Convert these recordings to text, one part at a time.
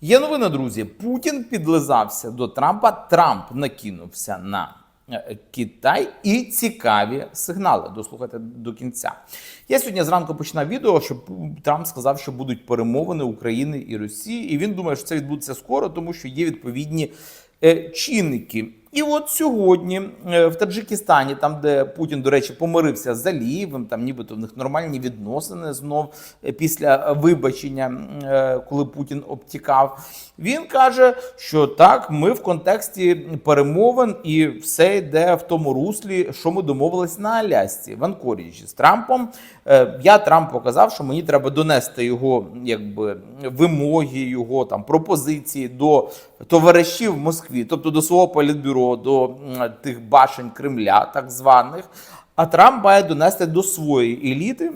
Є новина, друзі. Путін підлизався до Трампа. Трамп накинувся на е, Китай і цікаві сигнали. Дослухайте до кінця. Я сьогодні зранку починав відео, що Трамп сказав, що будуть перемовини України і Росії, і він думає, що це відбудеться скоро, тому що є відповідні е, чинники. І от сьогодні е, в Таджикистані, там де Путін, до речі, помирився з Алієвим, там нібито в них нормальні відносини знов е, після вибачення, е, коли Путін обтікав. Він каже, що так, ми в контексті перемовин і все йде в тому руслі, що ми домовились на Алясці в Анкоріджі з Трампом. Я Трамп показав, що мені треба донести його якби вимоги, його там пропозиції до товаришів в Москві, тобто до свого політбюро, до тих башень Кремля, так званих. А Трамп має донести до своєї еліти.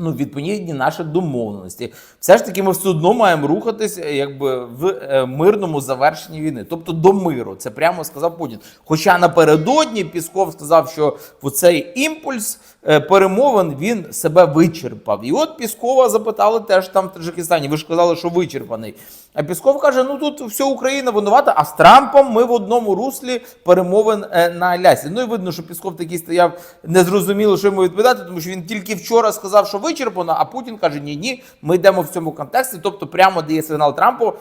Ну, відповідні наші домовленості. Все ж таки, ми все одно маємо рухатись е, якби в е, мирному завершенні війни, тобто до миру. Це прямо сказав Путін. Хоча напередодні Пісков сказав, що цей імпульс е, перемовин він себе вичерпав. І от Піскова запитали теж там в Таджикистані. Ви ж казали, що вичерпаний. А Пісков каже: ну тут вся Україна винувата, а з Трампом ми в одному руслі перемовин е, на Алясі. Ну і видно, що Пісков такий стояв незрозуміло, що йому відповідати, тому що він тільки вчора сказав, що вичерпано, а Путін каже: ні, ні, ми йдемо в цьому контексті. Тобто, прямо дає сигнал Трампу,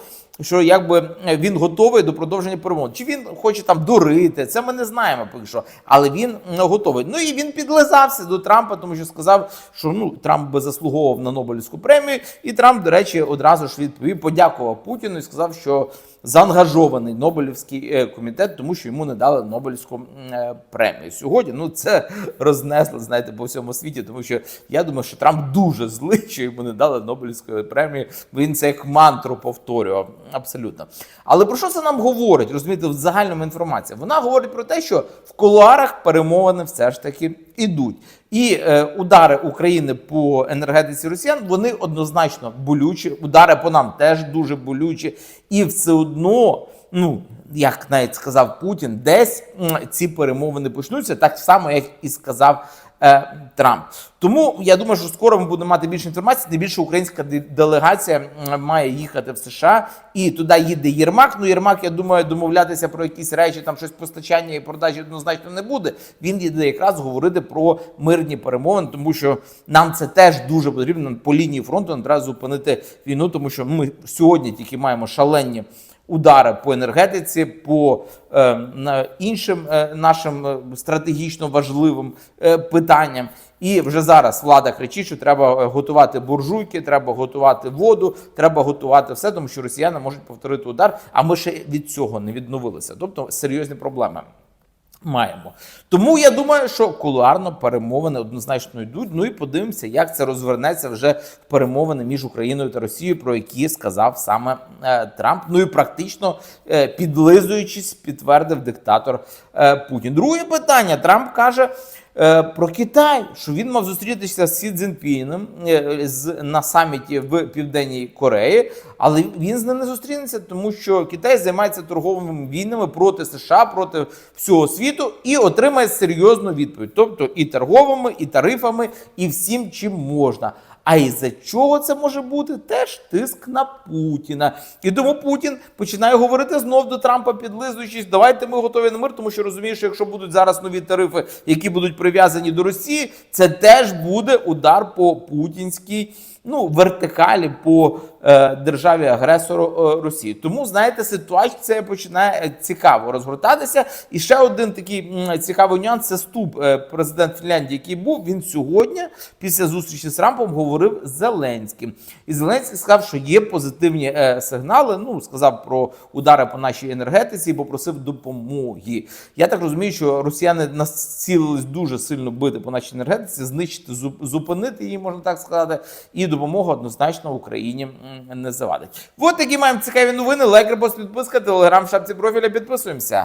що якби він готовий до продовження перемоги. Чи він хоче там дурити? Це ми не знаємо поки що, але він готовий. Ну і він підлизався до Трампа, тому що сказав, що ну Трамп би заслуговував на Нобелівську премію. І Трамп, до речі, одразу ж відповів, подякував Путіну і сказав, що заангажований Нобелівський е, комітет, тому що йому не дали Нобелівську е, премію. Сьогодні ну це рознесло, знаєте, по всьому світі, тому що я думаю, що Трамп дуже злий, що йому не дали Нобелівської премії. Він це як мантру повторював абсолютно. Але про що це нам говорить? Розумієте, в загальному інформація? Вона говорить про те, що в кулуарах перемовини все ж таки ідуть. І е, удари України по енергетиці росіян вони однозначно болючі. Удари по нам теж дуже болючі, і все одно, ну як навіть сказав Путін, десь ці перемовини почнуться, так само, як і сказав Трамп. Тому я думаю, що скоро ми будемо мати більше інформації. Тим більше українська де- делегація має їхати в США, і туди їде Єрмак. Ну Єрмак, я думаю, домовлятися про якісь речі, там щось постачання і продажі однозначно не буде. Він їде якраз говорити про мирні перемовини, тому що нам це теж дуже потрібно по лінії фронту. Треба зупинити війну, тому що ми сьогодні тільки маємо шалені удари по енергетиці, по е, іншим е, нашим е, стратегічно важливим е, питанням. І вже зараз влада кричить, що треба е, готувати буржуйки, треба готувати воду, треба готувати все, тому що росіяни можуть повторити удар. А ми ще від цього не відновилися. Тобто серйозні проблеми. Маємо. Тому я думаю, що кулуарно перемовини однозначно йдуть. Ну і подивимося, як це розвернеться вже в перемовини між Україною та Росією, про які сказав саме е, Трамп. Ну і практично е, підлизуючись, підтвердив диктатор е, Путін. Друге питання: Трамп каже. Е, Про Китай, що він мав зустрітися з Сі Цзіньпіном е, на саміті в Південній Кореї, але він з ним не зустрінеться, тому що Китай займається торговими війнами проти США, проти всього світу і отримає серйозну відповідь, тобто і торговими, і тарифами, і всім, чим можна. А із за чого це може бути? Теж тиск на Путіна. І тому Путін починає говорити знов до Трампа, підлизуючись, давайте ми готові на мир, тому що розумієш, що якщо будуть зараз нові тарифи, які будуть прив'язані до Росії, це теж буде удар по путінській ну, вертикалі по е, державі агресору е, Росії. Тому знаєте, ситуація починає е, цікаво розгортатися. І ще один такий м, цікавий нюанс це ступ е, президент Фінляндії, який був. Він сьогодні, після зустрічі з Трампом, говорив з Зеленським. І Зеленський сказав, що є позитивні е, сигнали. Ну сказав про удари по нашій енергетиці і попросив допомоги. Я так розумію, що росіяни націлились дуже сильно бити по нашій енергетиці, знищити, зуп- зупинити її, можна так сказати, і допомога однозначно Україні не завадить. От такі маємо цікаві новини. Лайк, репост, підписка, телеграм, шапці профіля. Підписуємося.